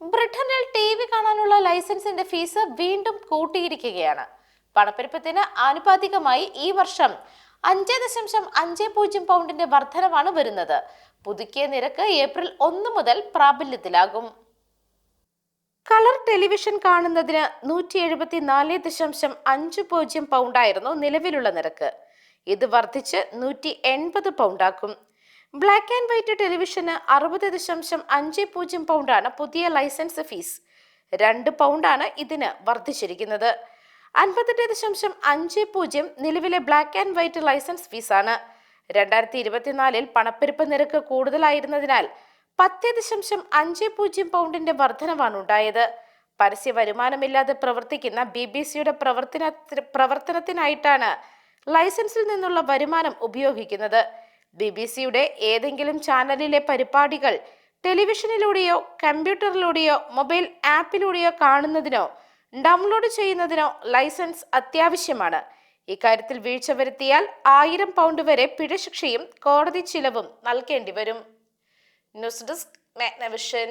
ബ്രിട്ടനിൽ T V കാണാനുള്ള ലൈസൻസിന്റെ fees വീണ്ടും കൂട്ടിയിരിക്കുകയാണ്. പണപ്പെരുപ്പത്തിന് ആനുപാതികമായി ഈ വർഷം അഞ്ച് ദശാംശം അഞ്ച് പൂജ്യം പൗണ്ടിന്റെ വർധനവാണ് വരുന്നത്. പുതുക്കിയ നിരക്ക് ഏപ്രിൽ ഒന്ന് മുതൽ പ്രാബല്യത്തിലാകും. കളർ ടെലിവിഷൻ കാണുന്നതിന് നൂറ്റി എഴുപത്തി നാല് ദശാംശം അഞ്ച് പൂജ്യം പൗണ്ടായിരുന്നു നിലവിലുള്ള നിരക്ക്. ഇത് വർദ്ധിച്ച് നൂറ്റി എൺപത് പൗണ്ടാക്കും. ബ്ലാക്ക് ആൻഡ് വൈറ്റ് ടെലിവിഷന് അറുപത് ദശാംശം അഞ്ച് പൂജ്യം പൗണ്ടാണ് പുതിയ ലൈസൻസ് ഫീസ് രണ്ട് പൗണ്ടാണ് ഇതിന് വർദ്ധിച്ചിരിക്കുന്നത്. അൻപത്തെട്ട് ദശാംശം അഞ്ച് പൂജ്യം നിലവിലെ ബ്ലാക്ക് ആൻഡ് വൈറ്റ് ലൈസൻസ് ഫീസാണ് രണ്ടായിരത്തി ഇരുപത്തിനാലിൽ പണപ്പെരുപ്പ് നിരക്ക് കൂടുതലായിരുന്നതിനാൽ പത്ത് ദശാംശം അഞ്ച് പൂജ്യം പൗണ്ടിന്റെ വർധനവാണ് ഉണ്ടായത്. പരസ്യ വരുമാനമില്ലാതെ പ്രവർത്തിക്കുന്ന ബി ബി സിയുടെ പ്രവർത്തന പ്രവർത്തനത്തിനായിട്ടാണ് ലൈസൻസിൽ നിന്നുള്ള വരുമാനം ഉപയോഗിക്കുന്നത്. ബി ബി സിയുടെ ഏതെങ്കിലും ചാനലിലെ പരിപാടികൾ ടെലിവിഷനിലൂടെയോ കമ്പ്യൂട്ടറിലൂടെയോ മൊബൈൽ ആപ്പിലൂടെയോ കാണുന്നതിനോ ഡൗൺലോഡ് ചെയ്യുന്നതിനോ ലൈസൻസ് അത്യാവശ്യമാണ്. ഇക്കാര്യത്തിൽ വീഴ്ച വരുത്തിയാൽ ആയിരം പൗണ്ട് വരെ പിഴശിക്ഷയും കോടതി ചിലവും നൽകേണ്ടി വരും ന്യൂസ് ഡെസ്ക് മാഗ്നവിഷൻ.